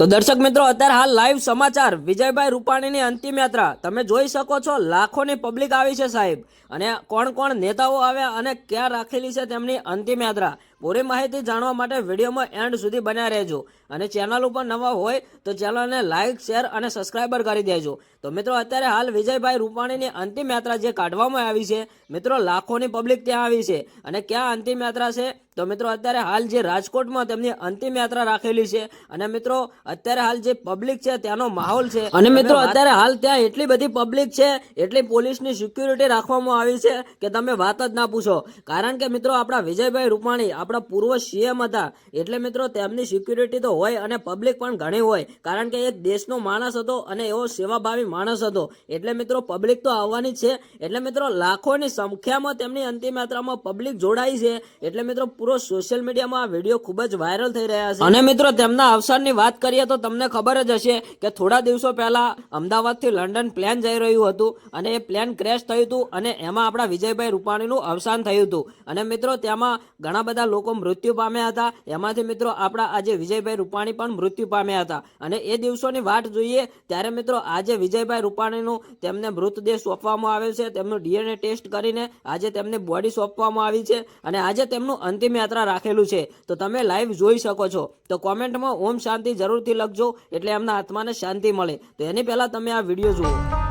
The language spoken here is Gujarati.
તો દર્શક મિત્રો, અત્યારે હાલ લાઈવ સમાચાર. વિજયભાઈ રૂપાણીની અંતિમ યાત્રા. તમે જોઈ શકો છો, લાખોની પબ્લિક આવી છે સાહેબ. અને કોણ કોણ નેતાઓ આવ્યા અને ક્યાં રાખેલી છે તેમની અંતિમ યાત્રા. પૂરી માહિતી જાણવા માટે વિડીયોમાં એન્ડ સુધી બન્યા રહેજો. અને ચેનલ ઉપર નવા હોય તો ચેનલને લાઇક શેર અને સબસ્ક્રાઈબર કરી દેજો. તો મિત્રો અત્યારે હાલ વિજયભાઈ રૂપાણીની અંતિમ યાત્રા જે કાઢવામાં આવી છે મિત્રો લાખોની પબ્લિક ત્યાં આવી છે. અને ક્યાં અંતિમ યાત્રા છે? તો મિત્રો અત્યારે હાલ જે રાજકોટમાં તેમની અંતિમ યાત્રા રાખેલી છે. અને મિત્રો અત્યારે હાલ જે પબ્લિક છે ત્યાંનો માહોલ છે. અને મિત્રો અત્યારે હાલ ત્યાં એટલી બધી પબ્લિક છે એટલી પોલીસની સિક્યુરિટી રાખવામાં આવી છે કે તમે વાત જ ના પૂછો. કારણ કે મિત્રો આપણા વિજયભાઈ રૂપાણી આપણા પૂર્વ સીએમ હતા. એટલે મિત્રો, તેમની સિક્યુરિટી તો હોય અને પબ્લિક પણ ઘણી હોય. કારણ કે એક દેશનો માણસ હતો અને એવો સેવાભાવી માણસ હતો. એટલે મિત્રો પબ્લિક તો આવવાની છે. એટલે મિત્રો, લાખોની સંખ્યામાં તેમની અંતિમ યાત્રામાં પબ્લિક જોડાઈ છે. એટલે મિત્રો, પૂરો સોશિયલ મીડિયામાં આ વીડિયો ખૂબ જ વાયરલ થઈ રહ્યા છે. અને મિત્રો, તેમના અવસાનની વાત કરીએ તો તમને ખબર જ હશે કે થોડા દિવસો પહેલા અમદાવાદથી લંડન પ્લેન જઈ રહ્યું હતું અને એ પ્લેન ક્રેશ થયું હતું અને એમાં આપણા વિજયભાઈ રૂપાણીનું અવસાન થયું હતું. અને મિત્રો, તેમાં ઘણા બધા લોકો મૃત્યુ પામ્યા હતા. એમાંથી મિત્રો આપણા આજે વિજયભાઈ રૂપાણી પણ મૃત્યુ પામ્યા હતા. અને એ દિવસોની વાટ જોઈએ ત્યારે મિત્રો આજે વિજયભાઈ રૂપાણીનું તેમને મૃતદેહ સોંપવામાં આવ્યો છે. તેમનું ડીએનએ ટેસ્ટ કરીને આજે તેમને બોડી સોંપવામાં આવી છે અને આજે તેમનું અંતિમ યાત્રા રાખેલું છે. તો તમે લાઈવ જોઈ શકો છો. તો કોમેન્ટમાં ઓમ શાંતિ જરૂરથી લખજો. એટલે એમના આત્માને શાંતિ મળે. તો એની પહેલાં તમે આ વીડિયો જુઓ.